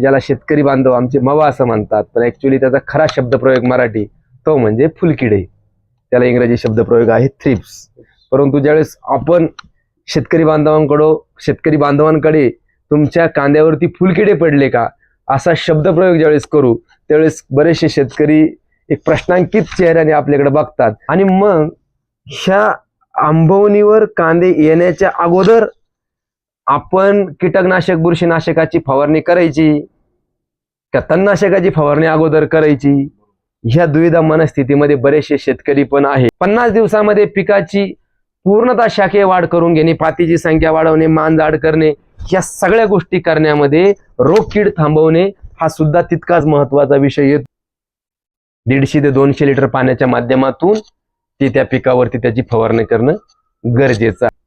ज्याला शेतकरी बांधव आमचे मवा असं म्हणतात पण ॲक्च्युली त्याचा खरा शब्दप्रयोग मराठी तो म्हणजे फुलकिडे. त्याला इंग्रजी शब्दप्रयोग आहे थ्रिप्स परंतु ज्यावेळेस आपण शेतकरी बांधवांकडं शेतकरी बांधवांकडे तुमच्या कांद्यावरती फुलकिडे पडले का असा शब्दप्रयोग ज्यावेळेस करू त्यावेळेस बरेचसे शेतकरी एक प्रश्नांकित चेहऱ्याने आपल्याकडे बघतात. आणि मग ह्या आंबवणीवर कांदे येण्याच्या अगोदर आपण कीटकनाशक बुरशीनाशकाची फवारणी करायची का तणनाशकाची फवारणी अगोदर करायची? ह्या दुविधा मनस्थितीमध्ये बरेचसे शेतकरी पण आहे. पन्नास दिवसामध्ये पिकाची पूर्णतः शाखे वाढ करून घेणे पातीची संख्या वाढवणे मानजाड करणे या सगळ्या गोष्टी करण्यामध्ये रोग किड थांबवणे हा सुद्धा तितकाच महत्त्वाचा विषय येतो. दीडशे ते दोनशे लिटर पाण्याच्या माध्यमातून ते त्या पिकावरती त्याची फवारणी करणं गरजेचं आहे.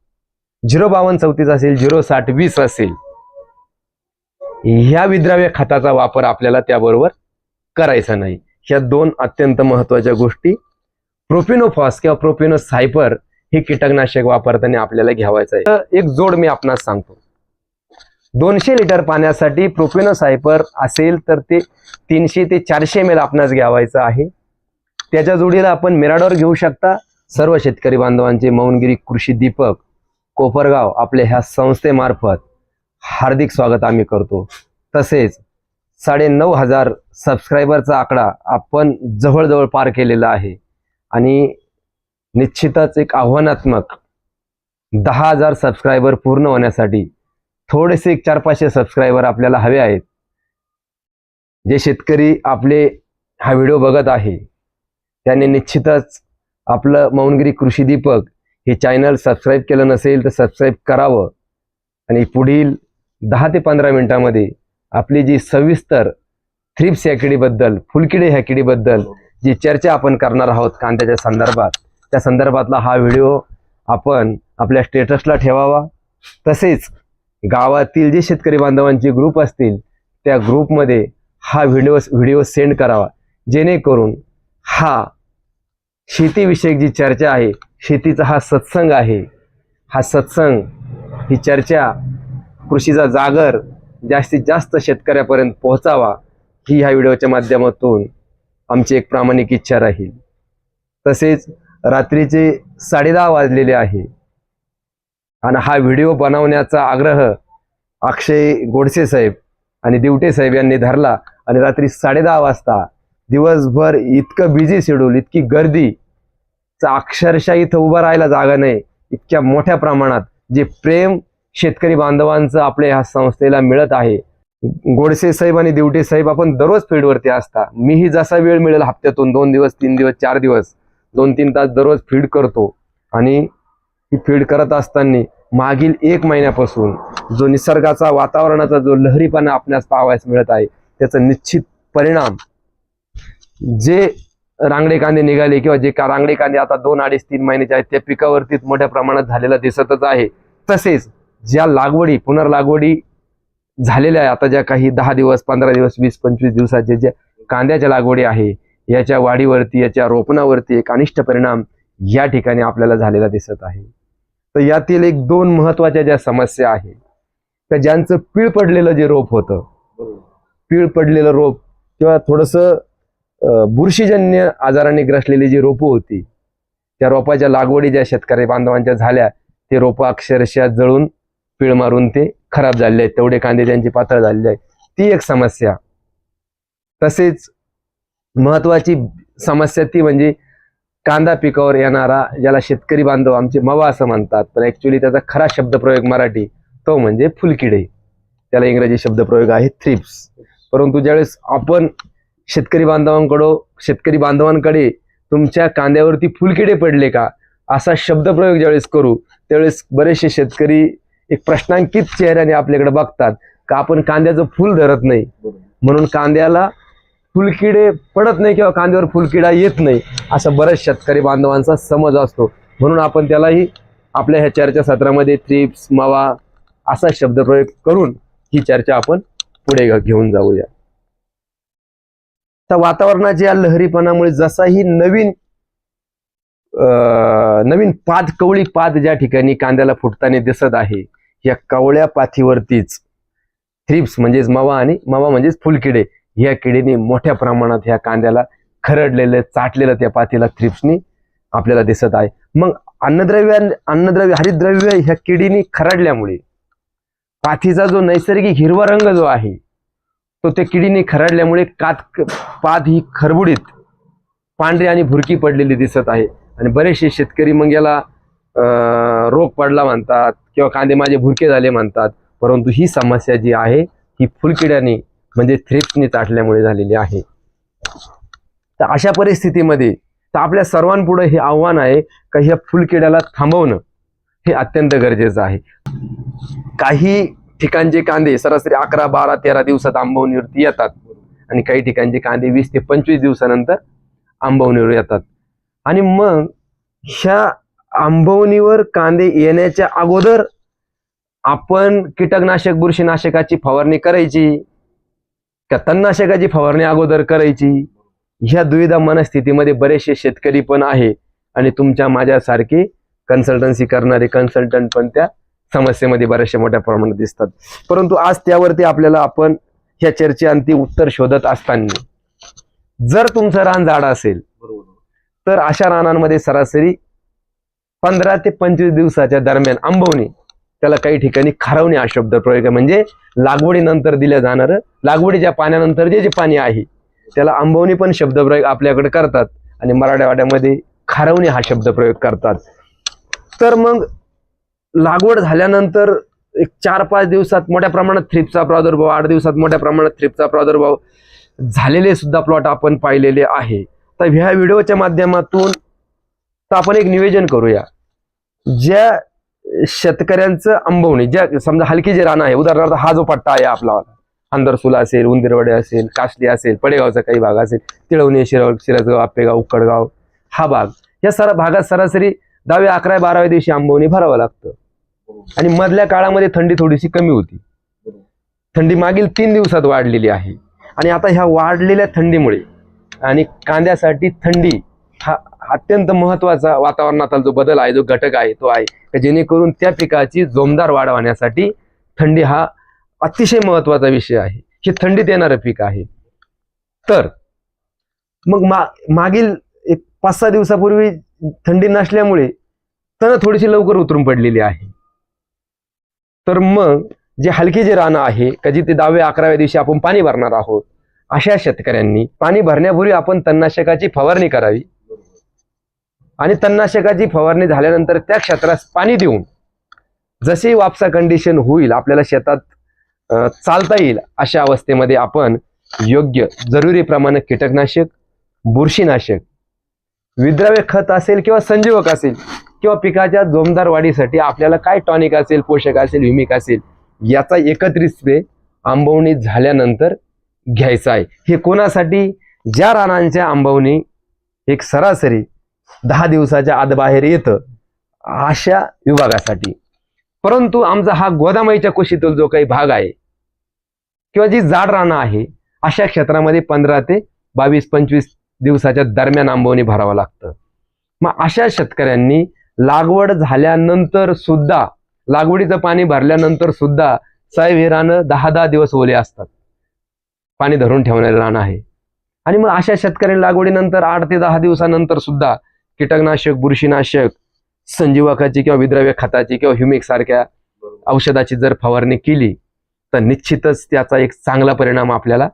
झिरो बावन्न चौतीस असेल झिरो साठ वीस असेल ह्या विद्राव्य खताचा वापर आपल्याला त्याबरोबर करायचा नाही. ह्या दोन अत्यंत महत्त्वाच्या गोष्टी प्रोपिनोफॉस किंवा प्रोपिनो सायपर हे कीटकनाशक वापरताना आपल्याला घ्यावायचं आहे. एक जोड मी आपणास सांगतो. दोनशे लिटर पाण्यासाठी प्रोपिनो सायपर असेल तर ते तीनशे ते चारशे एम एल आपणास घ्यावायचं आहे. त्याच्या जोडीला आपण मिराडोर घेऊ शकता. सर्व शेतकरी बांधवांचे मौनगिरी कृषी दीपक कोपरगाव आपल्या ह्या संस्थेमार्फत हार्दिक स्वागत आम्ही करतो. तसेच साडे नऊ हजार सबस्क्रायबरचा आकडा आपण जवळजवळ पार केलेला आहे. आणि निश्चितच एक आव्हानात्मक दहा हजार सबस्क्रायबर पूर्ण होण्यासाठी थोडेसे एक चार पाचशे सबस्क्रायबर आपल्याला हवे आहेत. जे शेतकरी आपले हा व्हिडिओ बघत आहे. त्याने निश्चितच आपलं मौनगिरी कृषी दीपक हे चॅनल सबस्क्राईब केलं नसेल तर सबस्क्राईब करावं. आणि पुढील दहा ते पंधरा मिनिटामध्ये आपली जी सविस्तर थ्रिप्स या किडीबद्दल फुलकिडे ह्या किडीबद्दल जी चर्चा आपण करणार आहोत कांद्याच्या संदर्भात त्या संदर्भातला हा व्हिडिओ आपण आपल्या स्टेटसला ठेवावा. तसेच गावातील जे शेतकरी बांधवांचे ग्रुप असतील त्या ग्रुपमध्ये हा व्हिडिओ व्हिडिओ सेंड करावा. जेणेकरून हा शेतीविषयक जी चर्चा आहे शेतीचा हा सत्संग आहे हा सत्संग ही चर्चा कृषीचा जागर जास्तीत जास्त शेतकऱ्यापर्यंत पोहोचावा ही ह्या व्हिडिओच्या माध्यमातून आमची एक प्रामाणिक इच्छा राहील. तसेच रात्रीचे साडेदहा वाजलेले आहे. आणि हा व्हिडिओ बनवण्याचा आग्रह अक्षय गोडसे साहेब आणि दिवटे साहेब यांनी धरला आणि रात्री साडेदहा वाजता दिवसभर इतकं बिझी शेड्यूल इतकी गर्दी चा अक्षरशः इथं उभं राहायला जागा नाही. इतक्या मोठ्या प्रमाणात जे प्रेम शेतकरी बांधवांचं आपल्या ह्या संस्थेला मिळत आहे. गोडसे साहेब आणि दिवटे साहेब आपण दररोज फीडवरती असता मीही जसा वेळ मिळेल हप्त्यातून दोन दिवस तीन दिवस चार दिवस दोन तीन तास दररोज फीड करतो. आणि ही फीड करत असताना मागील एक महिन्यापासून जो निसर्गाचा वातावरणाचा जो लहरीपणा आपल्यास पाहावयास मिळत आहे त्याचा निश्चित परिणाम जे रांगडे कांदे निघाले किंवा जे का रांगडे कांदे आता दोन अडीच तीन महिन्याचे आहेत त्या पिकावरतीच मोठ्या प्रमाणात झालेला दिसतच आहे. तसेच ज्या लागवडी पुनर्लागवडी झालेल्या आहे आता ज्या काही दहा दिवस पंधरा दिवस वीस पंचवीस दिवसाच्या ज्या कांद्याच्या लागवडी आहे याच्या वाढीवरती याच्या रोपणावरती एक अनिष्ट परिणाम या ठिकाणी आपल्याला झालेला दिसत आहे. तर यातील एक दोन महत्त्वाच्या ज्या समस्या आहे तर ज्यांचं पीळ पडलेलं जे रोप होतं पीळ पडलेलं रोप किंवा थोडंसं बुरशीजन्य आजाराने ग्रसलेली जी रोपं होती त्या रोपाच्या लागवडी ज्या शेतकरी बांधवांच्या झाल्या ते रोपं अक्षरशः जळून पीळ मारून ते खराब झालेले आहेत. तेवढे कांदे त्यांची पातळ झालेली आहे ती एक समस्या. तसेच महत्वाची समस्या ती म्हणजे कांदा पिकावर येणारा ज्याला शेतकरी बांधव आमचे मवा असं म्हणतात पण ॲक्च्युली त्याचा खरा शब्दप्रयोग मराठी तो म्हणजे फुलकिडे. त्याला इंग्रजी शब्दप्रयोग आहे थ्रिप्स परंतु ज्यावेळेस आपण शेतकरी बांधवांकडं शेतकरी बांधवांकडे तुमच्या कांद्यावरती फुलकिडे पडले का असा शब्दप्रयोग ज्यावेळेस करू त्यावेळेस बरेचसे शेतकरी एक प्रश्नांकित चेहऱ्याने आपल्याकडे बघतात का आपण कांद्याचं फुल धरत नाही. म्हणून कांद्याला फुलकिडे पडत नाही किंवा कांद्यावर फुलकिडा येत नाही असा बऱ्याच शेतकरी बांधवांचा समज असतो. म्हणून आपण त्यालाही आपल्या ह्या चर्चा सत्रामध्ये थ्रिप्स मावा असा शब्दप्रयोग करून ही चर्चा आपण पुढे घेऊन जाऊया. तर वातावरणाच्या या लहरीपणामुळे जसाही नवीन अं, नवीन पात कवळी पात ज्या ठिकाणी कांद्याला फुटताना दिसत आहे या कवळ्या पाथीवरतीच थ्रिप्स म्हणजेच मवा आणि मवा म्हणजेच फुलकिडे ह्या किडीने मोठ्या प्रमाणात ह्या कांद्याला खरडलेलं चाटलेलं त्या पातीला थ्रिप्सनी आपल्याला दिसत आहे. मग अन्नद्रव्य अन्नद्रव्य हरिद्रव्य ह्या किडीने खरडल्यामुळे पाथीचा जो नैसर्गिक हिरवा रंग जो आहे तो त्या किडीने खरडल्यामुळे कात पात ही खरबुडीत पांढरी आणि भुरकी पडलेली दिसत आहे. आणि बरेचसे शेतकरी मग याला रोग पडला म्हणतात किंवा कांदे माझे भुरके झाले म्हणतात परंतु ही समस्या जी आहे ही फुलकिड्याने म्हणजे थ्रिप्सने चाटल्यामुळे झालेली आहे. तर अशा परिस्थितीमध्ये तर आपल्या सर्वांपुढे हे आव्हान आहे का ह्या फुलकिड्याला थांबवणं हे अत्यंत गरजेचं आहे. काही ठिकाणचे कांदे सरासरी अकरा बारा तेरा दिवसात आंबवणीवरती येतात आणि काही ठिकाणचे कांदे वीस ते पंचवीस दिवसानंतर आंबवणीवर येतात. आणि मग ह्या आंबवणीवर कांदे येण्याच्या अगोदर आपण कीटकनाशक बुरशीनाशकाची फवारणी करायची. का तणनाशकाची फवारणी अगोदर करायची. ह्या दुविधा मनस्थितीमध्ये बरेचसे शेतकरी पण आहे आणि तुमच्या माझ्यासारखे कन्सल्टन्सी करणारे कन्सल्टंट पण त्या समस्येमध्ये बऱ्याचशा मोठ्या प्रमाणात दिसतात. परंतु आज त्यावरती आपल्याला आपण ह्या चर्चेअंती उत्तर शोधत असताना जर तुमचं रान झाड असेल तर अशा रानांमध्ये सरासरी पंधरा ते पंचवीस दिवसाच्या दरम्यान आंबवणी. त्याला काही ठिकाणी खारवणे हा शब्द प्रयोग म्हणजे लागवडीनंतर दिलं जाणारं लागवडीच्या पाण्यानंतर जे जे पाणी आहे त्याला आंबवणी पण शब्दप्रयोग आपल्याकडे करतात. आणि मराठवाड्यामध्ये खारवणे हा शब्दप्रयोग करतात. तर मग लागवड झाल्यानंतर एक चार पाच दिवसात मोठ्या प्रमाणात थ्रिपचा प्रादुर्भाव आठ दिवसात मोठ्या प्रमाणात थ्रिपचा प्रादुर्भाव झालेले सुद्धा प्लॉट आपण पाहिलेले आहे. तर ह्या व्हिडिओच्या माध्यमातून तर आपण एक निवेदन करूया. ज्या शेतकऱ्यांचं आंबवणी ज्या समजा हलकी जे रान आहे उदाहरणार्थ हा जो पट्टा आहे आपला अंदरसुला असेल उंदिरवडे असेल कासली असेल पडेगावचा काही भाग असेल तिळवणी शिरव शिरसगाव आपेगाव उक्कडगाव हा भाग या सर भागात सरासरी दहाव्या अकरा बाराव्या दिवशी आंबवणी भरावं लागतं. आणि मधल्या काळामध्ये थंडी थोडीशी कमी होती. थंडी मागील तीन दिवसात वाढलेली आहे. आणि आता ह्या वाढलेल्या थंडीमुळे आणि कांद्यासाठी थंडी हा अत्यंत महत्त्वाचा वातावरणातला जो बदल आहे जो घटक आहे तो आहे. जेणेकरून त्या पिकाची जोमदार वाढ होण्यासाठी थंडी हा अतिशय महत्त्वाचा विषय आहे. हे थंडीत येणारं पीक आहे. तर मग मा मागील एक पाच सहा दिवसापूर्वी थंडी नसल्यामुळे तण थोडीशी लवकर उतरून पडलेली आहे. तर मग जे हलकी जे रानं आहे का जिथे दहाव्या अकराव्या दिवशी आपण पाणी भरणार आहोत अशा शेतकऱ्यांनी पाणी भरण्यापूर्वी आपण तणनाशकाची फवारणी करावी. आणि तणनाशकाची फवारणी झाल्यानंतर त्या क्षेत्रास पाणी देऊन जशी वापसा कंडिशन होईल आपल्याला शेतात चालता येईल अशा अवस्थेमध्ये आपण योग्य जरुरी प्रमाणे कीटकनाशक बुरशीनाशक विद्राव्य खत असेल किंवा संजीवक असेल किंवा पिकाच्या जोमदार वाढीसाठी आपल्याला काय टॉनिक असेल पोषक असेल विमिक असेल याचा एकत्रित स्प्रे आंबवणी झाल्यानंतर घ्यायचा आहे. हे कोणासाठी? ज्या रानांच्या आंबवणी एक सरासरी दहा दिवसाच्या आत बाहेर येतं अशा विभागासाठी. परंतु आमचा हा गोदामाईच्या कुशीतील जो काही भाग आहे किंवा जी जाड राणा आहे अशा क्षेत्रामध्ये पंधरा ते बावीस पंचवीस दिवसाच्या दरम्यान आंबवणी भरावं लागतं. मग अशा शेतकऱ्यांनी लागवड झाल्यानंतर सुद्धा लागवडीचं पाणी भरल्यानंतर सुद्धा साहेब हे रानं दहा दहा दिवस ओले असतात. पाणी धरून ठेवणारे रान आहे. आणि मग अशा शेतकऱ्यांनी लागवडीनंतर आठ ते दहा दिवसानंतर सुद्धा कीटकनाशक बुरशीनाशक संजीवकाची किंवा विद्रव्य खताची किंवा ह्युमिक सारख्या औषधाची जर फवारणी केली तर निश्चितच त्याचा एक चांगला परिणाम आपल्याला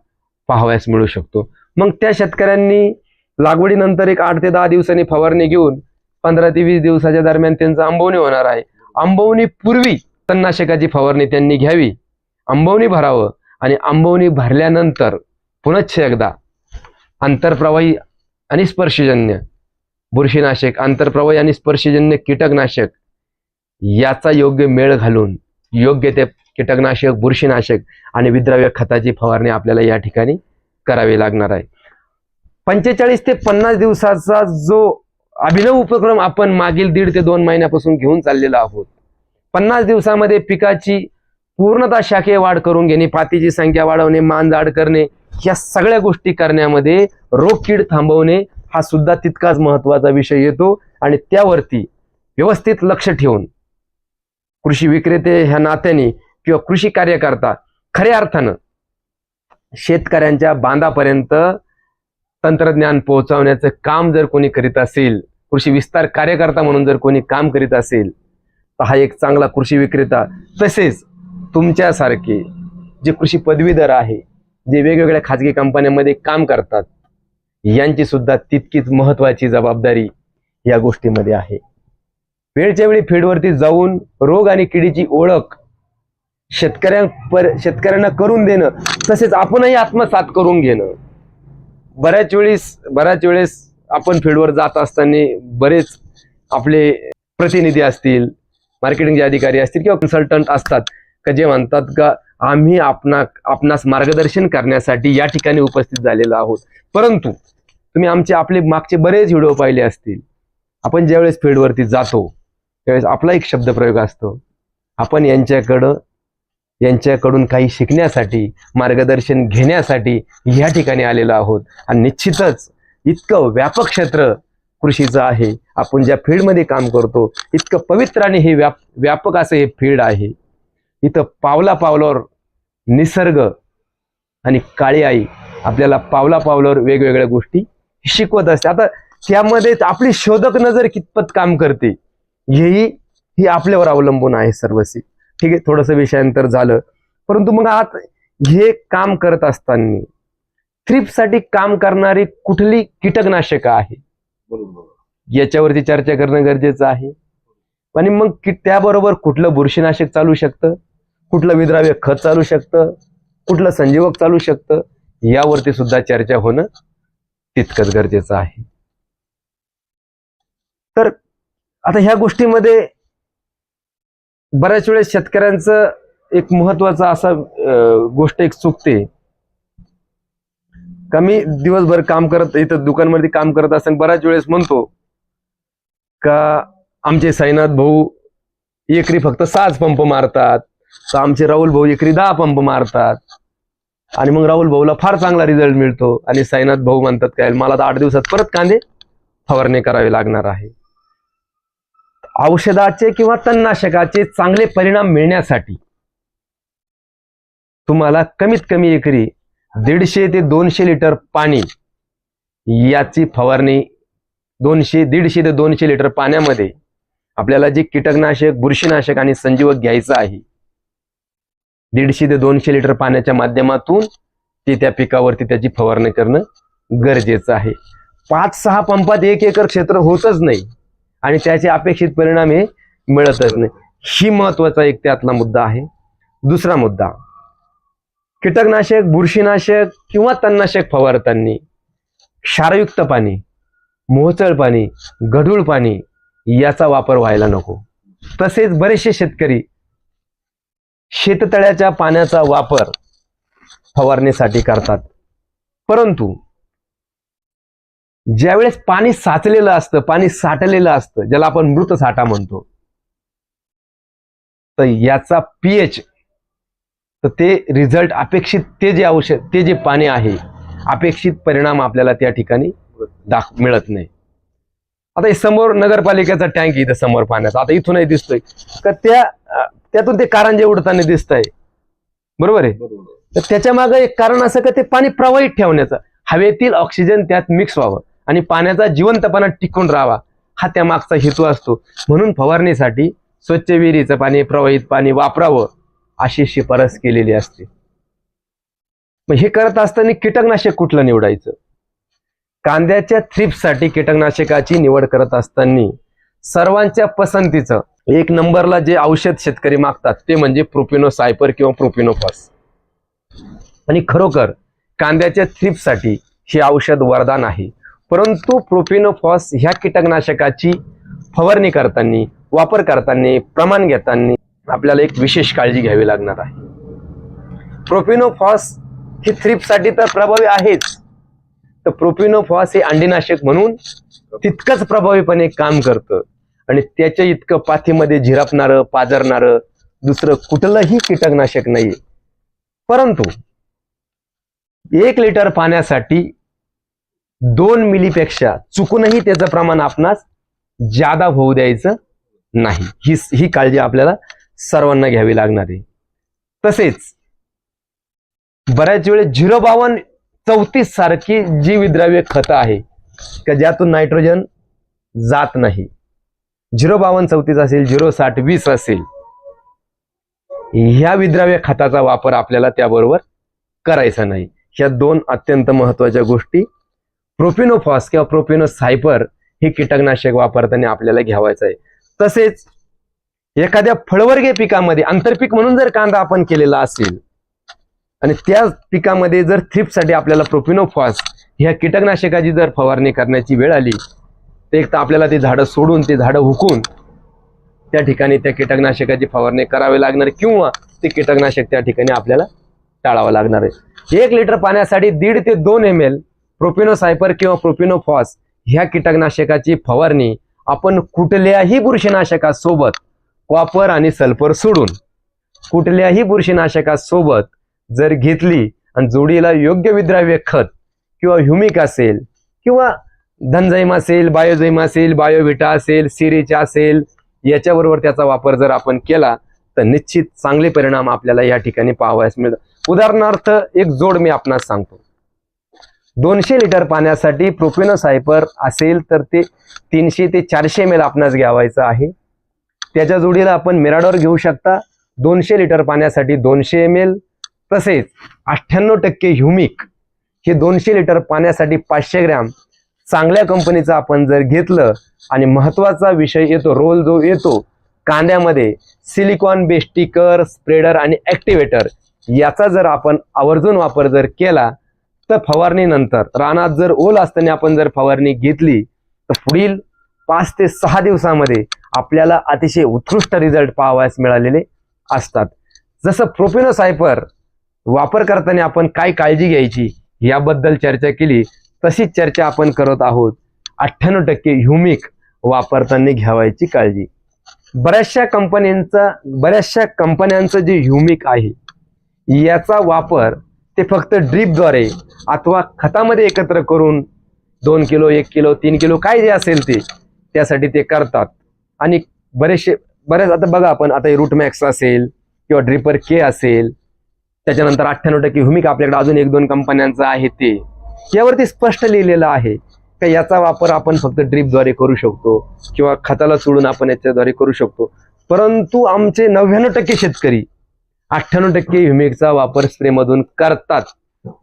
पाहावयास मिळू शकतो. मग त्या शेतकऱ्यांनी लागवडीनंतर एक आठ ते दहा दिवसांनी फवारणी घेऊन पंधरा ते वीस दिवसाच्या दरम्यान त्यांचं आंबवणी होणार आहे. आंबवणी पूर्वी तणनाशकाची फवारणी त्यांनी घ्यावी. आंबवणी भरावं आणि आंबवणी भरल्यानंतर पुनश्च एकदा आंतरप्रवाही आणि स्पर्शजन्य बुरशीनाशक आंतरप्रवाही आणि स्पर्शजन्य कीटकनाशक याचा योग्य मेळ घालून योग्य ते कीटकनाशक बुरशीनाशक आणि विद्राव्य खताची फवारणी आपल्याला या ठिकाणी करावी लागणार आहे. पंचेचाळीस ते पन्नास दिवसाचा जो अभिनव उपक्रम आपण मागील दीड ते दोन महिन्यापासून घेऊन चाललेलो आहोत पन्नास दिवसामध्ये पिकाची पूर्णतः शाखे वाढ करून घेणे पातीची संख्या वाढवणे मान जाड करणे या सगळ्या गोष्टी करण्यामध्ये रोग कीड थांबवणे हा सुद्धा तितकाच महत्त्वाचा विषय येतो आणि त्यावरती व्यवस्थित लक्ष ठेवून कृषी विक्रेते ह्या नात्याने किंवा कृषी कार्यकर्ता खऱ्या अर्थानं शेतकऱ्यांच्या बांधापर्यंत तंत्रज्ञान पोहोचवण्याचं काम जर कोणी करीत असेल कृषी विस्तार कार्यकर्ता म्हणून जर कोणी काम करीत असेल तर हा एक चांगला कृषी विक्रेता तसेच तुमच्यासारखे जे कृषी पदवीधर आहे जे वेगवेगळ्या खाजगी कंपन्यांमध्ये काम करतात यांची सुद्धा तितकीच महत्वाची जबाबदारी या गोष्टीमध्ये आहे. वेळच्या वेळी फीडवरती जाऊन रोग आणि किडीची ओळख शेतकऱ्यांपर शेतकऱ्यांना करून देणं तसेच आपणही आत्मसात करून घेणं. बऱ्याच वेळेस बऱ्याच वेळेस आपण फील्डवर जात असताना बरेच आपले प्रतिनिधी असतील मार्केटिंगचे अधिकारी असतील किंवा कन्सल्टंट असतात का जे म्हणतात का आम्ही आपणा आपणास मार्गदर्शन करण्यासाठी या ठिकाणी उपस्थित झालेलो आहोत. परंतु तुम्ही आमचे आपले मागचे बरेच व्हिडिओ पाहिले असतील. आपण ज्यावेळेस फील्डवरती जातो त्यावेळेस आपला एक शब्दप्रयोग असतो. आपण यांच्याकडं यांच्याकडून काही शिकण्यासाठी मार्गदर्शन घेण्यासाठी या ठिकाणी आलेलो आहोत. आणि निश्चितच इतकं व्यापक क्षेत्र कृषीचं आहे. आपण ज्या फील्डमध्ये काम करतो इतकं पवित्र आणि हे व्याप व्यापक असं हे फील्ड आहे. इथं पावला पावलावर निसर्ग आणि काळी आई आपल्याला पावला पावलावर वेगवेगळ्या गोष्टी शिकवत असते. आता त्यामध्ये आपली शोधक नजर कितपत काम करते हेही ही आपल्यावर अवलंबून आहे सर्वस्वी ठीक आहे थोडंसं विषयांतर झालं. परंतु मग आत हे काम करत असताना थ्रिपसाठी काम करणारी कुठली कीटकनाशकं आहे? याच्यावरती चर्चा करणं गरजेचं आहे. आणि मग कि- त्याबरोबर कुठलं बुरशीनाशक चालू शकतं? कुठलं विद्राव्य खत चालू शकतं? कुठलं संजीवक चालू शकतं? यावरती सुद्धा चर्चा होणं तितकंच गरजेचं आहे. तर आता ह्या गोष्टीमध्ये बऱ्याच वेळेस शेतकऱ्यांचं एक महत्वाचं असा गोष्ट एक चुकते. का मी दिवसभर काम करत इथं दुकानमध्ये काम करत असताना बऱ्याच वेळेस म्हणतो का आमचे साईनाथ भाऊ एकरी फक्त साज पंप मारतात तर आमचे राहुल भाऊ एकरी दहा पंप मारतात. आणि मग राहुल भाऊला फार चांगला रिझल्ट मिळतो. आणि साईनाथ भाऊ म्हणतात काय मला तर आठ दिवसात परत कांदे फवारणी करावी लागणार आहे. औषधाचे किंवा तणनाशकाचे चांगले परिणाम मिळण्यासाठी तुम्हाला कमीत कमी एकरी दीडशे ते दोनशे लिटर पाणी याची फवारणी दोनशे दीडशे ते दोनशे लिटर पाण्यामध्ये आपल्याला जे कीटकनाशक बुरशीनाशक आणि संजीवक घ्यायचं आहे दीडशे ते दोनशे लिटर पाण्याच्या माध्यमातून ते त्या पिकावरती त्याची फवारणी करणं गरजेचं आहे. पाच सहा पंपात एक एकर क्षेत्र होतच नाही आणि त्याचे अपेक्षित परिणाम हे मिळतच नाही. ही महत्त्वाचा एक त्यातला मुद्दा आहे. दुसरा मुद्दा कीटकनाशक बुरशीनाशक किंवा तणनाशक फवारताना क्षारयुक्त पाणी मोहचळ पाणी गढूळ पाणी याचा वापर व्हायला नको. तसेच बरेचसे शेतकरी शेततळ्याच्या पाण्याचा वापर फवारणीसाठी करतात. परंतु ज्यावेळेस पाणी साचलेलं असतं पाणी साठलेलं असतं ज्याला आपण मृत साठा म्हणतो तर याचा पीएच तर ते रिझल्ट अपेक्षित ते जे औषध ते जे पाणी आहे अपेक्षित परिणाम आपल्याला त्या ठिकाणी दाख मिळत नाही. आता समोर नगरपालिकेचा टँक इथं समोर पाण्याचा. आता इथूनही दिसतोय. का त्या त्यातून ते कारंजे उडताना दिसत आहे? बरोबर. आहे तर त्याच्यामागे एक कारण असं का ते पाणी प्रवाहित ठेवण्याचं. हवेतील ऑक्सिजन त्यात मिक्स व्हावं आणि पाण्याचा जिवंतपणा टिकून राहावा. हा त्या मागचा हेतू असतो. म्हणून फवारणीसाठी स्वच्छ विहिरीचं पाणी प्रवाहित पाणी वापरावं अशी शिफारस केलेली असते. मग हे करत असताना कीटकनाशक कुठलं निवडायचं? कांद्याच्या थ्रिप्ससाठी कीटकनाशकाची निवड करत असताना सर्वांच्या पसंतीचं. एक नंबरला जे औषध शेतकरी मागतात ते म्हणजे प्रोपिनो सायपर किंवा प्रोपिनोफॉस आणि खरोखर कांद्याच्या थ्रीपसाठी हे औषध वरदान आहे. परंतु प्रोपिनोफॉस ह्या कीटकनाशकाची फवारणी करताना वापर करताना प्रमाण घेताना आपल्याला एक विशेष काळजी घ्यावी लागणार आहे. प्रोपिनोफॉस ही थ्रीपसाठी तर प्रभावी आहेच. तर प्रोपिनोफॉस हे अंडीनाशक म्हणून तितकंच प्रभावीपणे काम करतं. आणि त्याच्या इतकं पाथीमध्ये झिरपणारं पाजरणारं दुसरं कुठलंही कीटकनाशक नाही परंतु एक लिटर पाण्यासाठी दोन मिलीपेक्षा चुकूनही त्याचं प्रमाण आपणास जादा होऊ द्यायचं नाही. ही ही काळजी आपल्याला सर्वांना घ्यावी लागणार आहे. तसेच बऱ्याच वेळेस झिरो बावन चौतीस सारखी जी विद्राव्य खत आहे. का ज्यातून नायट्रोजन जात नाही. झिरो बावन चौतीस असेल झिरो साठ वीस असेल. ह्या विद्राव्य खताचा वापर आपल्याला त्याबरोबर करायचा नाही. ह्या दोन अत्यंत महत्त्वाच्या गोष्टी. प्रोपिनोफॉस किंवा प्रोपिनो सायपर हे कीटकनाशक वापरताना आपल्याला घ्यावायचं आहे. तसेच एखाद्या फळवर्गीय पिकामध्ये आंतरपीक म्हणून जर कांदा आपण केलेला असेल आणि त्या पिकामध्ये जर थ्रिपसाठी आपल्याला प्रोपिनोफॉस ह्या कीटकनाशकाची जर फवारणी करण्याची वेळ आली तर एक तर आपल्याला ते झाडं सोडून ते झाडं हुकून त्या ठिकाणी त्या कीटकनाशकाची फवारणी करावी लागणार किंवा ते कीटकनाशक त्या ठिकाणी आपल्याला टाळावं लागणार आहे. एक लिटर पाण्यासाठी दीड ते दोन एम एल प्रोपिनोसायपर किंवा प्रोपिनोफॉस ह्या कीटकनाशकाची फवारणी आपण कुठल्याही बुरशीनाशकासोबत कॉपर आणि सल्फर सोडून कुठल्याही बुरशीनाशकासोबत जर घेतली आणि जोडीला योग्य विद्राव्य खत किंवा ह्युमिक असेल किंवा धनजैम असेल बायोजैम असेल बायोविटा असेल सिरिचा असेल याच्याबरोबर त्याचा वापर जर आपण केला तर निश्चित चांगले परिणाम आपल्याला या ठिकाणी पाहावयास मिळतात. उदाहरणार्थ एक जोड मी आपणास सांगतो. दोनशे लिटर पाण्यासाठी प्रोपिनोसायपर असेल तर ते तीनशे ते चारशे एम एल आपणास घ्यावायचं आहे. त्याच्या जोडीला आपण मिराडोर घेऊ शकता. दोनशे लिटर पाण्यासाठी दोनशे एम एल तसेच अठ्ठ्याण्णव टक्के ह्युमिक हे दोनशे लिटर पाण्यासाठी पाचशे ग्रॅम चांगल्या कंपनीचं आपण जर घेतलं आणि महत्त्वाचा विषय येतो रोल जो येतो कांद्यामध्ये सिलिकॉन बेस्टिकर स्प्रेडर आणि ॲक्टिवेटर याचा जर आपण आवर्जून वापर जर केला तर फवारणीनंतर रानात जर ओल असताना आपण जर फवारणी घेतली तर पुढील पाच ते सहा दिवसामध्ये आपल्याला अतिशय उत्कृष्ट रिझल्ट पाहावयास मिळालेले असतात. जसं प्रोपिनोसायपर वापर करताना आपण काय काळजी घ्यायची याबद्दल चर्चा केली. तशीच चर्चा आपण करत आहोत. अठ्ठ्याण्णव टक्के ह्युमिक वापरताना घ्यावायची काळजी. बऱ्याचशा कंपन्यांचा बऱ्याचशा कंपन्यांचं जे ह्युमिक आहे याचा वापर ते फक्त ड्रीपद्वारे अथवा खतामध्ये एकत्र करून दोन किलो एक किलो तीन किलो काय जे असेल ते त्यासाठी ते करतात. आणि बरेचसे बरेच आता बघा आपण आता रूट मॅक्स असेल किंवा ड्रिपर के असेल त्याच्यानंतर अठ्ठ्याण्णव टक्के भूमिका आपल्याकडे अजून एक दोन कंपन्यांचं आहे ते. यावरती स्पष्ट लिहिलेलं आहे का याचा वापर आपण फक्त ड्रीपद्वारे करू शकतो किंवा खताला सोडून आपण याच्याद्वारे करू शकतो. परंतु आमचे नव्याण्णव टक्के शेतकरी अठ्ठ्याण्णव टक्के ह्युमिकचा वापर स्प्रेमधून करतात.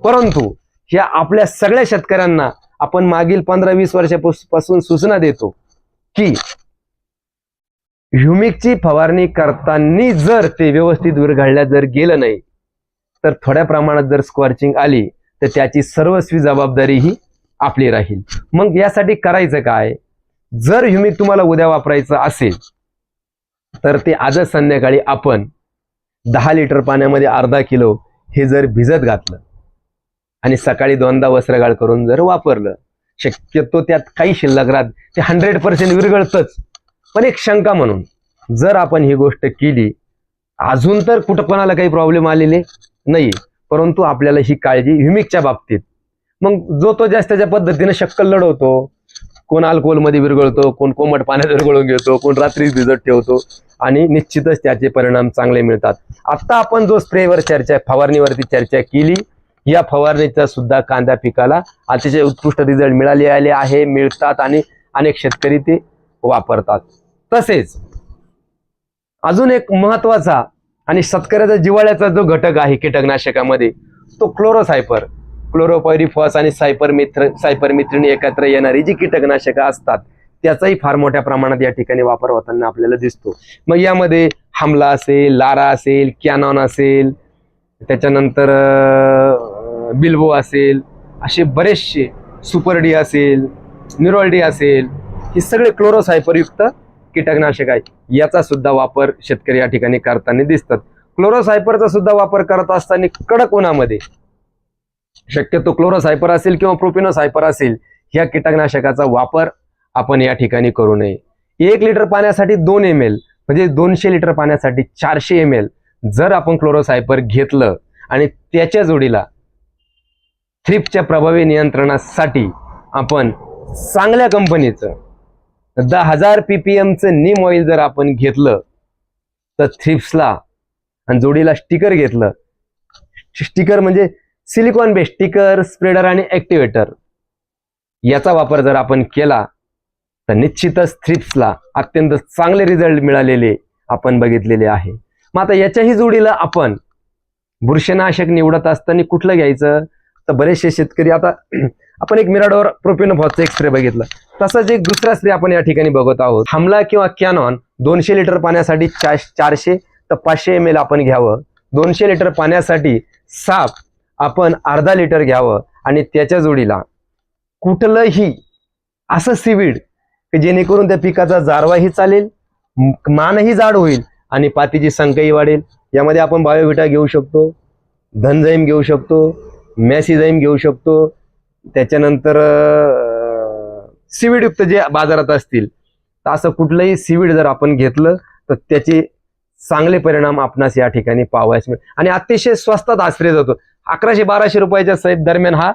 परंतु ह्या आपल्या सगळ्या शेतकऱ्यांना आपण मागील पंधरा वीस वर्षापासून सूचना देतो की ह्युमिकची फवारणी करताना जर ते व्यवस्थित विरघळल्या जर गेलं नाही तर थोड्या प्रमाणात जर स्क्वॉर्चिंग आली तर त्याची सर्वस्वी जबाबदारी ही आपली राहील. मग यासाठी करायचं काय? जर ह्युमिक तुम्हाला उद्या वापरायचं असेल तर ते आजच संध्याकाळी आपण दहा लिटर पाण्यामध्ये अर्धा किलो हे जर भिजत घातलं आणि सकाळी दोनदा वस्त्रगाळ करून जर वापरलं शक्यतो त्यात काही शिल्लक राहत ते हंड्रेड पर्सेंट विरघळतच. पण एक शंका म्हणून जर आपण ही गोष्ट केली अजून तर कुठं कोणाला काही प्रॉब्लेम आलेले? नाही परंतु आपल्याला ही काळजी ह्युमिकच्या बाबतीत. मग जो तो जास्त त्याच्या पद्धतीने शक्कल लढवतो कोण अल्कोहोलमध्ये विरघळतो कोण कोमट पाण्यात विरघळून घेतो कोण रात्री भिजत ठेवतो आणि निश्चितच त्याचे परिणाम चांगले मिळतात. आता आपण जो स्प्रेवर चर्चा फवारणीवरती चर्चा केली या फवारणीचा सुद्धा कांदा पिकाला अतिशय उत्कृष्ट रिझल्ट मिळाले आले आहे मिळतात आणि अनेक शेतकरी ते वापरतात. तसेच अजून एक महत्त्वाचा आणि शेतकऱ्याचा जिवाळ्याचा जो घटक आहे कीटकनाशकामध्ये तो क्लोरोसायपर क्लोरोपायरिफॉस आणि सायपर मित्र सायपर मित्रिणी एकत्र येणारी जी कीटकनाशकं असतात त्याचाही फार मोठ्या प्रमाणात या ठिकाणी वापर होताना आपल्याला दिसतो. मग यामध्ये हमला असेल लारा असेल कॅनॉन असेल त्याच्यानंतर बिल्बो असेल असे बरेचसे सुपर डी असेल निरोल डी असेल हे सगळे क्लोरोसायपरयुक्त कीटकनाशक आहे याचा सुद्धा वापर शेतकरी या ठिकाणी करताना दिसतात. क्लोरोसायपरचा सुद्धा वापर करत असताना कडक उन्हामध्ये. शक्यतो क्लोरोसायपर असेल किंवा प्रोपिनोसायपर असेल ह्या कीटकनाशकाचा वापर आपण या ठिकाणी करू नये. एक लिटर पाण्यासाठी दोन एम एल म्हणजे दोनशे लिटर पाण्यासाठी चारशे एम एल जर आपण क्लोरोसायपर घेतलं आणि त्याच्या जोडीला थ्रिपच्या प्रभावी नियंत्रणासाठी आपण चांगल्या कंपनीचं दहा हजार पीपीएमचं नीम ऑइल जर आपण घेतलं तर थ्रिप्सला आणि जोडीला स्टिकर घेतलं. स्टिकर म्हणजे सिलिकॉन बेस्ट स्टिकर स्प्रेडर आणि ऍक्टिवेटर याचा वापर जर आपण केला तर निश्चितच थ्रिप्सला अत्यंत चांगले रिझल्ट मिळालेले आपण बघितलेले आहे. मग आता याच्याही जोडीला आपण बुरशनाशक निवडत असताना कुठलं घ्यायचं? तर बरेचसे शेतकरी आता आपण एक मिराडोर प्रोपिनोफॉसचा एक स्प्रे बघितला. तसाच एक दुसरा स्प्रे आपण या ठिकाणी बघत आहोत. हमला किंवा कॅनॉन दोनशे लिटर पाण्यासाठी चारशे तर पाचशे एम एल आपण घ्यावं. दोनशे लिटर पाण्यासाठी साप आपण अर्धा लिटर घ्यावं. आणि त्याच्या जोडीला कुठलंही असं सिविड की जेणेकरून त्या पिकाचा जारवाही चालेल मानही जाड होईल आणि पातीची संख्याही वाढेल. यामध्ये आपण बायोविटा घेऊ शकतो धनजैम घेऊ शकतो मॅसिझाईम घेऊ शकतो त्याच्यानंतर सीविडयुक्त जे बाजारात असतील तर असं कुठलंही सीविड जर आपण घेतलं तर त्याचे चांगले परिणाम आपणास या ठिकाणी पाहावयास मिळेल. आणि अतिशय स्वस्तात हा स्प्रे जातो. अकराशे बाराशे रुपयाच्या सैप दरम्यान हा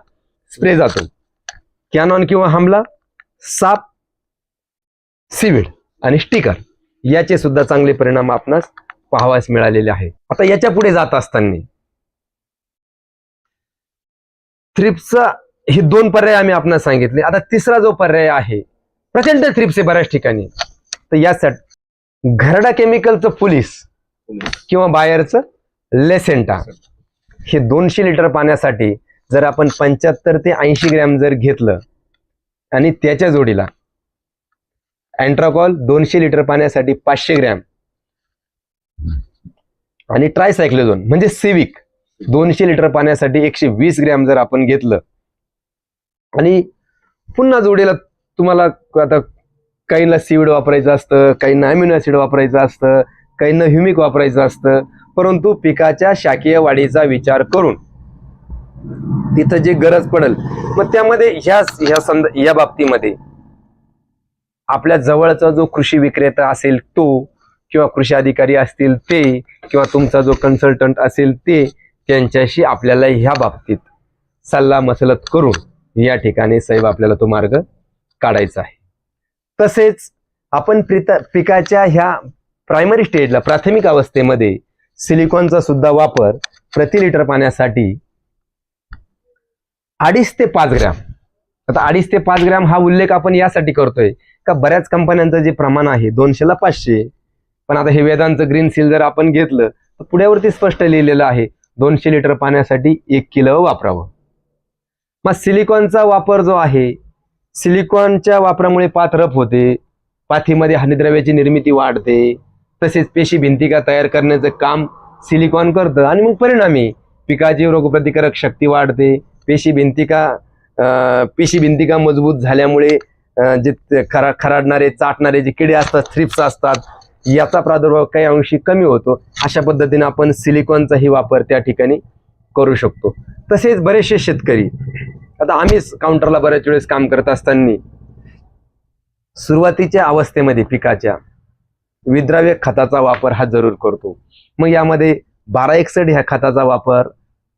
स्प्रे जातो. कॅनॉन किंवा हमला साप सिविड आणि स्टिकर याचे सुद्धा चांगले परिणाम आपणास पाहावास मिळालेले आहे. आता याच्यापुढे जात असताना थ्रिप्सचा हे दोन पर्याय आम्ही आपणास सांगितले. आता तिसरा जो पर्याय आहे प्रचंड थ्रिप्स आहे बऱ्याच ठिकाणी. तर यासाठी घरडा केमिकलचं पोलीस किंवा बायरचं लेसेंटा हे दोनशे लिटर पाण्यासाठी जर आपण पंच्याहत्तर ते ऐंशी ग्रॅम जर घेतलं आणि त्याच्या जोडीला अँट्राकॉल दोनशे लिटर पाण्यासाठी पाचशे ग्रॅम आणि ट्रायसायक्लोझोन म्हणजे सिविक दोनशे लिटर पाण्यासाठी एकशे वीस ग्रॅम जर आपण घेतलं आणि पुन्हा जोडीला तुम्हाला आता काहींना सीविड वापरायचं असतं काहींना अमिनो ऍसिड वापरायचं असतं काहींना ह्युमिक वापरायचं असतं. परंतु पिकाच्या शाकीय वाढीचा विचार करून तिथं जे गरज पडेल मग त्यामध्ये ह्या ह्या संद या बाबतीमध्ये आपल्या जवळचा जो कृषी विक्रेता असेल तो किंवा कृषी अधिकारी असतील ते किंवा तुमचा जो कन्सल्टंट असेल ते त्यांच्याशी आपल्याला ह्या बाबतीत सल्ला मसलत करून या ठिकाणी साहेब आपल्याला तो मार्ग काढायचा आहे. तसेच आपण पिकाच्या ह्या प्रायमरी स्टेजला प्राथमिक अवस्थेमध्ये सिलिकॉनचा सुद्धा वापर प्रति लिटर पाण्यासाठी अडीच ते पाच ग्रॅम. आता अडीच ते पाच ग्रॅम हा उल्लेख आपण यासाठी करतोय का बऱ्याच कंपन्यांचं जे प्रमाण आहे दोनशेला पाचशे. पण आता हे वेदांचं ग्रीन सील जर आपण घेतलं तर पुढ्यावरती स्पष्ट लिहिलेलं आहे दोनशे लिटर पाण्यासाठी एक किलो वापरावं. मग सिलिकॉनचा वापर जो आहे सिलिकॉनच्या वापरामुळे पात रफ होते पाथीमध्ये हानिद्रव्याची निर्मिती वाढते तसेच पेशी भिंतिका तयार करण्याचं काम सिलिकॉन करतं. आणि मग परिणामी पिकाची रोगप्रतिकारक शक्ती वाढते पेशी भिंतिका पेशी भिंतिका मजबूत झाल्यामुळे जे खरा खराडणारे चाटणारे जे किडे असतात थ्रिप्स असतात याचा प्रादुर्भाव काही अंशी कमी होतो. अशा पद्धतीने आपण सिलिकॉनचाही वापर त्या ठिकाणी करू शकतो. तसेच बरेचसे शेतकरी. आता आम्हीच काउंटरला बऱ्याच वेळेस काम करत असताना सुरुवातीच्या अवस्थेमध्ये पिकाच्या विद्राव्य खताचा वापर हा जरूर करतो. मग यामध्ये बारा एकसठ ह्या खताचा वापर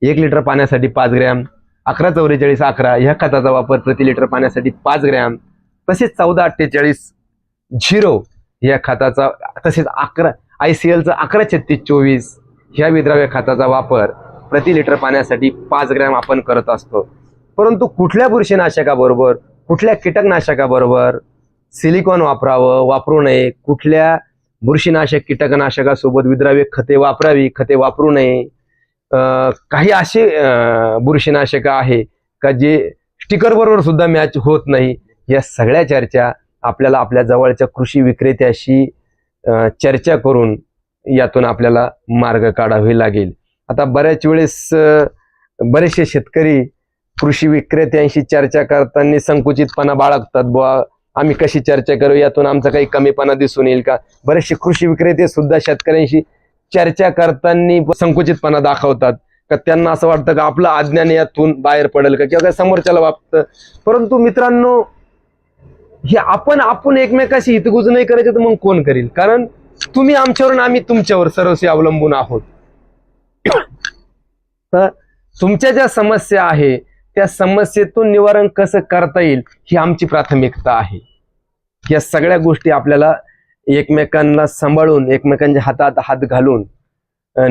एक लिटर पाण्यासाठी पाच ग्रॅम अकरा चौवेचाळीस अकरा ह्या खताचा वापर प्रति लिटर पाण्यासाठी पाच ग्रॅम तसेच चौदा अठ्ठेचाळीस झिरो या खताचा तसेच अकरा आय सी एलचा अकरा छत्तीस चोवीस ह्या विद्राव्य खताचा वापर प्रति लिटर पाण्यासाठी पाच ग्रॅम आपण करत असतो. परंतु कुठल्या बुरशीनाशकाबरोबर कुठल्या कीटकनाशकाबरोबर सिलिकॉन वापरावं वापरू नये कुठल्या बुरशीनाशक कीटकनाशकासोबत विद्राव्य खते वापरावी खते वापरू नये काही असे बुरशीनाशक आहे का जे स्टिकरबरोबर सुद्धा मॅच होत नाही? या सगळ्या चर्चा आपल्याला आपल्या जवळच्या कृषी विक्रेत्याशी चर्चा करून यातून आपल्याला मार्ग काढावे लागेल. आता बऱ्याच वेळेस बरेचसे शेतकरी कृषी विक्रेत्यांशी चर्चा करताना संकुचितपणा बाळगतात. बुवा आम्ही कशी चर्चा करू? यातून आमचा काही कमीपणा दिसून येईल का? बरेचसे कृषी विक्रेते सुद्धा शेतकऱ्यांशी चर्चा करताना संकुचितपणा दाखवतात. का त्यांना असं वाटतं का आपलं अज्ञान यातून बाहेर पडेल का? किंवा काय समोरच्याला वाटतं? परंतु मित्रांनो हे आपण आपण एकमेकाशी हितगुज नाही करायचं तर मग कोण करील? कारण तुम्ही आमच्यावर आम्ही तुमच्यावर सर्वस्वी अवलंबून आहोत. तर तुमच्या ज्या समस्या आहे त्या समस्येतून निवारण कसं करता येईल ही आमची प्राथमिकता आहे. या सगळ्या गोष्टी आपल्याला एकमेकांना सांभाळून एकमेकांच्या हातात हात घालून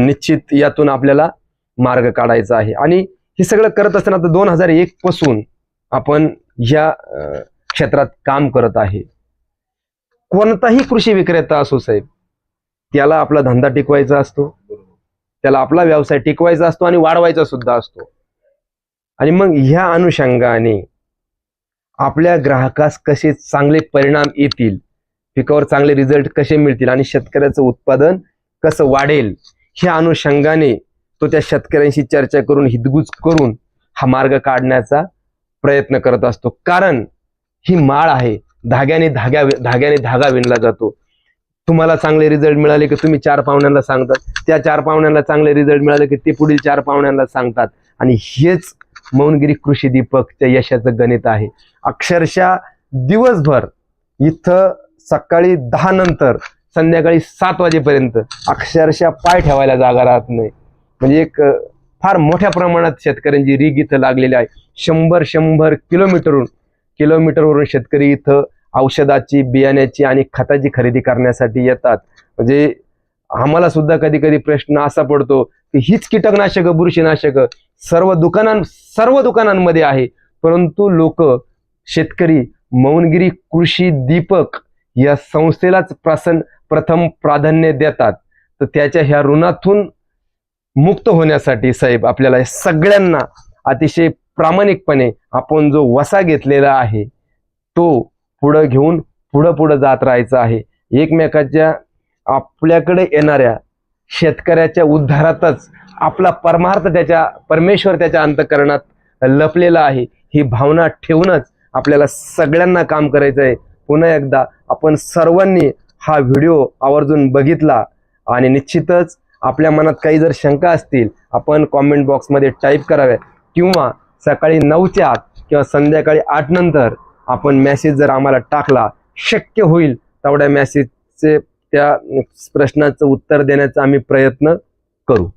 निश्चित यातून आपल्याला मार्ग काढायचा आहे. आणि हे सगळं करत असताना आता दोन हजार एक पासून आपण या क्षेत्रात काम करत आहे. कोणताही कृषी विक्रेता असो साहेब त्याला आपला धंदा टिकवायचा असतो. त्याला आपला व्यवसाय टिकवायचा असतो आणि वाढवायचा सुद्धा असतो. आणि मग ह्या अनुषंगाने आपल्या ग्राहकास कसे चांगले परिणाम येतील पिकावर चांगले रिझल्ट कसे मिळतील आणि शेतकऱ्याचं उत्पादन कसं वाढेल ह्या अनुषंगाने तो त्या शेतकऱ्यांशी चर्चा करून हितगुज करून हा मार्ग काढण्याचा प्रयत्न करत असतो. कारण ही माळ आहे धाग्याने धाग्या धाग्याने धागा विणला जातो. तुम्हाला चांगले रिझल्ट मिळाले की तुम्ही चार पाहुण्यांना सांगतात. त्या चार पाहुण्यांना चांगले रिझल्ट मिळाले की ते पुढील चार पाहुण्यांना सांगतात. आणि हेच मौनगिरी कृषी दीपकच्या यशाचं गणित आहे. अक्षरशः दिवसभर इथं सकाळी दहा नंतर संध्याकाळी सात वाजेपर्यंत अक्षरशः पाय ठेवायला जागा राहत नाही. म्हणजे एक फार मोठ्या प्रमाणात शेतकऱ्यांची रीग इथं लागलेली आहे. शंभर शंभर किलोमीटरहून किलोमीटरवरून शेतकरी इथं औषधाची बियाण्याची आणि खताची खरेदी करण्यासाठी येतात. म्हणजे आम्हाला सुद्धा कधी कधी प्रश्न असा पडतो की हीच कीटकनाशक बुरशीनाशक सर्व दुकानां सर्व दुकानांमध्ये आहे. परंतु लोक शेतकरी मौनगिरी कृषी दीपक या संस्थेलाच प्रसन प्रथम प्राधान्य देतात. तर त्याच्या ह्या ऋणातून मुक्त होण्यासाठी साहेब आपल्याला सगळ्यांना अतिशय प्रामाणिकपणे आपण जो वसा घेतलेला आहे तो पुढं घेऊन पुढं पुढं जात राहायचं आहे. एकमेकाच्या आपल्याकडे येणाऱ्या शेतकऱ्याच्या उद्धारातच आपला परमार्थ त्याच्या परमेश्वर त्याच्या अंतकरणात लपलेला आहे. ही भावना ठेवूनच आपल्याला सगळ्यांना काम करायचं आहे पुन्हा एकदा आपण सर्वांनी हा व्हिडिओ आवर्जून बघितला आणि निश्चितच आपल्या मनात काही जर शंका असतील आपण कॉमेंट बॉक्समध्ये टाईप कराव्यात किंवा सकाळी नऊच्या आत किंवा संध्याकाळी आठ नंतर आपण मेसेज जर आम्हाला टाकला शक्य होईल तेवढ्या मेसेजचे त्या प्रश्नाचं उत्तर देण्याचा आम्ही प्रयत्न करू.